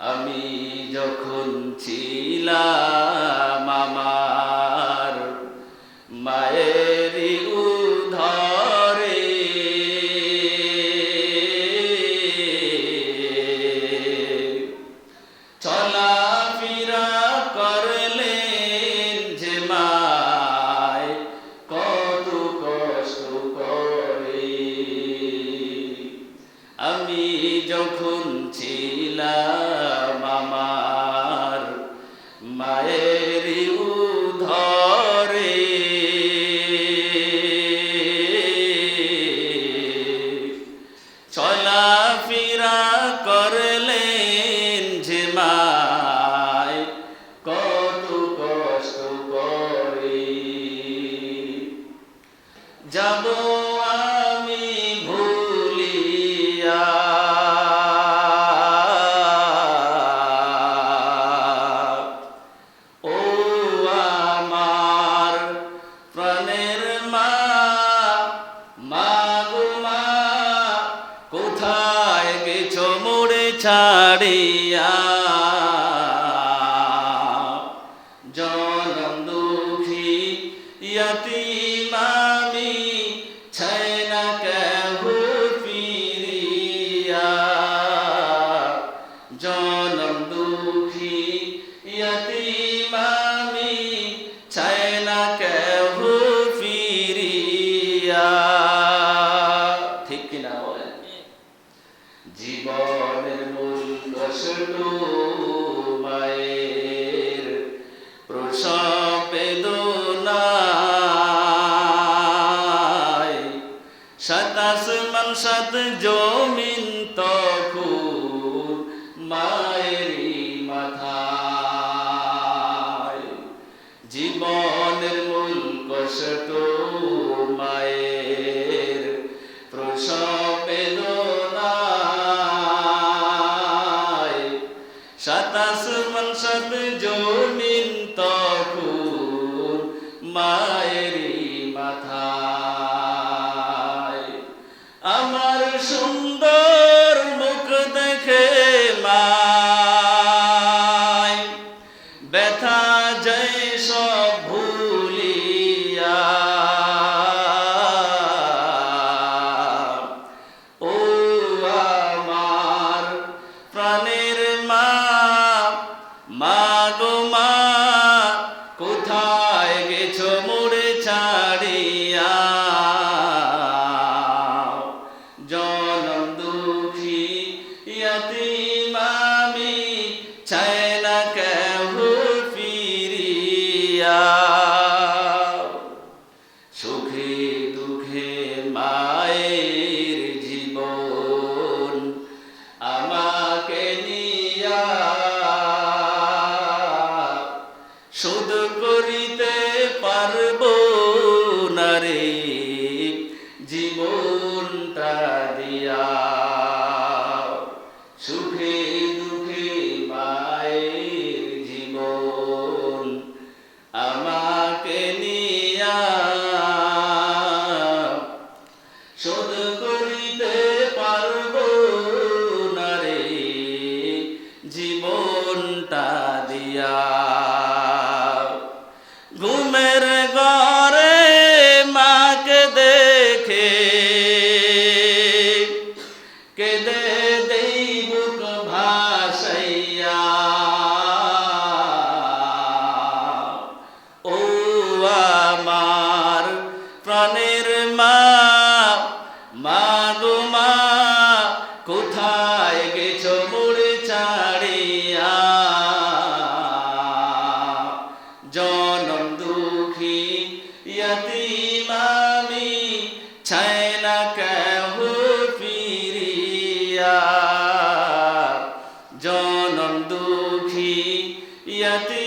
আমি যখন ছিলাম আমার মায়েরই উধরে চলাফেরা করলেন যে মায়, কত কষ্ট করে। আমি যখন ছিলাম যাব আমি ভুলিয়া। ও আমার প্রাণের মা মা গো কোথায় গেছো মোড়ে ছাড়িয়া? জনম দুঃখী ইয়তিমামি মায়ের প্রসব বেদনায় সাতাশ মান সাত জমিন তখন মায়েরই মাথায়। জীবনের মূল কষ্ট মাথায়। আমার সুন্দর মুখ দেখে সব ভুলিয়া। প্রাণের মা মা ফিরিয়া শোধ করিতে পারব না রে। জীবনটা দিয়া। ঘুমের ঘরে মাকে দেখে কেঁদে কেহু ফিরিয়া। জনম দুঃখী ইয়তি